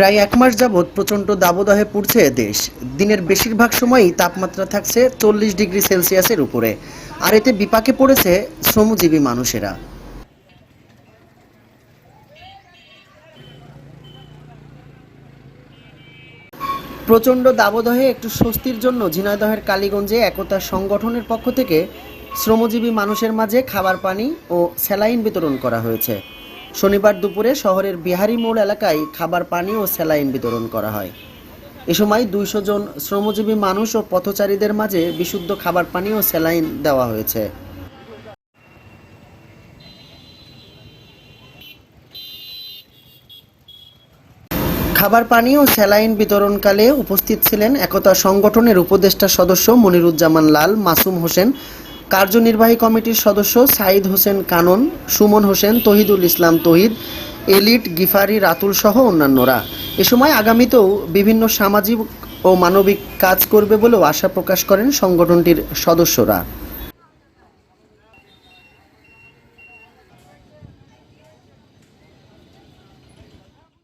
প্রায় এক মাস যাবৎ প্রচণ্ড দাবদাহে পড়ছে দেশ। দিনের বেশিরভাগ সময়ই তাপমাত্রা থাকছে চল্লিশ ডিগ্রি সেলসিয়াসের উপরে। আর এতে বিপাকে পড়েছে শ্রমজীবী মানুষেরা। প্রচণ্ড দাবদাহে একটু স্বস্তির জন্য ঝিনাইদহের কালীগঞ্জে একতা সংগঠনের পক্ষ থেকে শ্রমজীবী মানুষের মাঝে খাবার পানি ও স্যালাইন বিতরণ করা হয়েছে। শনিবার দুপুরে শহরের বিহারি মোড় এলাকায় খাবার, পানি ও স্যালাইন বিতরণ করা হয়। এ সময় দুইশো জন শ্রমজীবী মানুষ ও পথচারীদের মাঝে বিশুদ্ধ খাবার, পানি ও স্যালাইন দেওয়া হয়েছে। খাবার, পানি ও স্যালাইন বিতরণকালে উপস্থিত ছিলেন একতা সংগঠনের উপদেষ্টা সদস্য মনিরুজ্জামান লাল, মাসুম হোসেন কার্যনির্বাহী কমিটির সদস্য সাইদ হোসেন কানন, সুমন হোসেন, তহিদুল ইসলাম তহিদ, এলিট গিফারি রাতুল সহ অন্যান্যরা। এ সময় আগামীতেও বিভিন্ন সামাজিক ও মানবিক কাজ করবে বলেও আশা প্রকাশ করেন সংগঠনটির সদস্যরা।